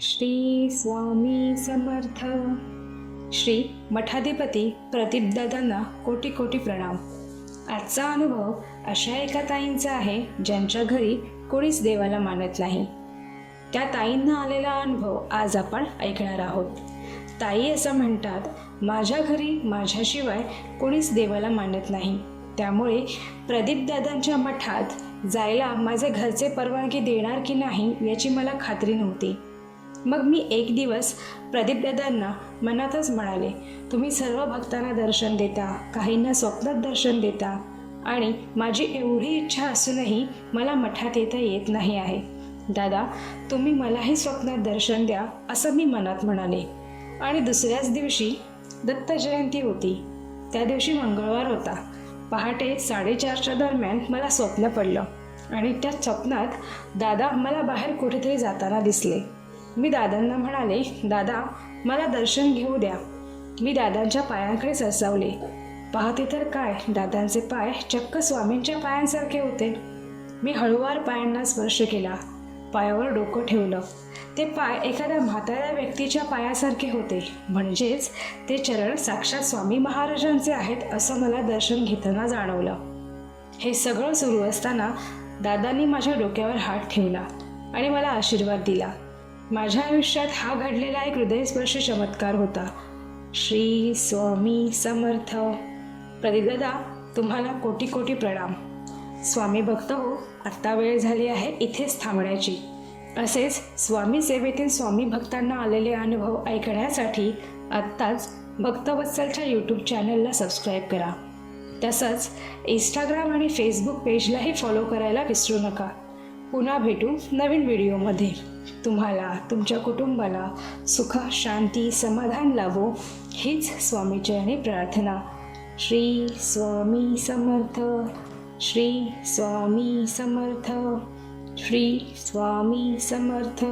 श्री स्वामी समर्थ। श्री मठाधिपती प्रदीपदादांना कोटी कोटी प्रणाम. आजचा अनुभव अशा एका ताईंचा आहे ज्यांच्या घरी कोणीच देवाला मानत नाही. त्या ताईंना आलेला अनुभव आज आपण ऐकणार आहोत. ताई असं म्हणतात माझ्या घरी माझ्याशिवाय कोणीच देवाला मानत नाही. त्यामुळे प्रदीपदादांच्या मठात जायला माझे घरचे परवानगी देणार की नाही याची मला खात्री नव्हती. मग मी एक दिवस प्रदीपदादांना मनातच म्हणाले तुम्ही सर्व भक्तांना दर्शन देता काहींना स्वप्नात दर्शन देता आणि माझी एवढी इच्छा असूनही मला मठात येता येत नाही आहे. दादा तुम्ही मलाही स्वप्नात दर्शन द्या असं मी मनात म्हणाले. आणि दुसऱ्याच दिवशी दत्त जयंती होती. त्या दिवशी मंगळवार होता. पहाटे साडेचारच्या दरम्यान मला स्वप्न पडलं आणि त्या स्वप्नात दादा मला बाहेर कुठेतरी जाताना दिसले. मी दादांना म्हणाले दादा मला दर्शन घेऊ द्या. मी दादांच्या पायांकडे सरसावले. पाहते तर काय दादांचे पाय चक्क स्वामींच्या पायांसारखे होते. मी हळूवार पायांना स्पर्श केला. पायावर डोकं ठेवलं. ते पाय एखाद्या म्हाताऱ्या व्यक्तीच्या पायासारखे होते. म्हणजेच ते चरण साक्षात स्वामी महाराजांचे आहेत असं मला दर्शन घेताना जाणवलं. हे सगळं सुरू असताना दादांनी माझ्या डोक्यावर हात ठेवला आणि मला आशीर्वाद दिला. माझ्या आयुष्यात हा घडलेला एक हृदयस्पर्शी चमत्कार होता. श्री स्वामी समर्थ. प्रदीपदादा तुम्हाला कोटी कोटी प्रणाम. स्वामी भक्त हो आत्ता वेळ झाली आहे इथेच थांबण्याची. असेच स्वामी सेवेतील स्वामी भक्तांना आलेले अनुभव ऐकण्यासाठी आत्ताच भक्तवत्सलच्या यूट्यूब चॅनलला सबस्क्राईब करा. तसंच इंस्टाग्राम आणि फेसबुक पेजलाही फॉलो करायला विसरू नका. पुन्हा भेटू नवीन व्हिडिओमध्ये. तुम्हाला तुमच्या कुटुंबाला सुख शांती समाधान लाभो हीच स्वामीचरणी प्रार्थना. श्री स्वामी समर्थ श्री स्वामी समर्थ श्री स्वामी समर्थ.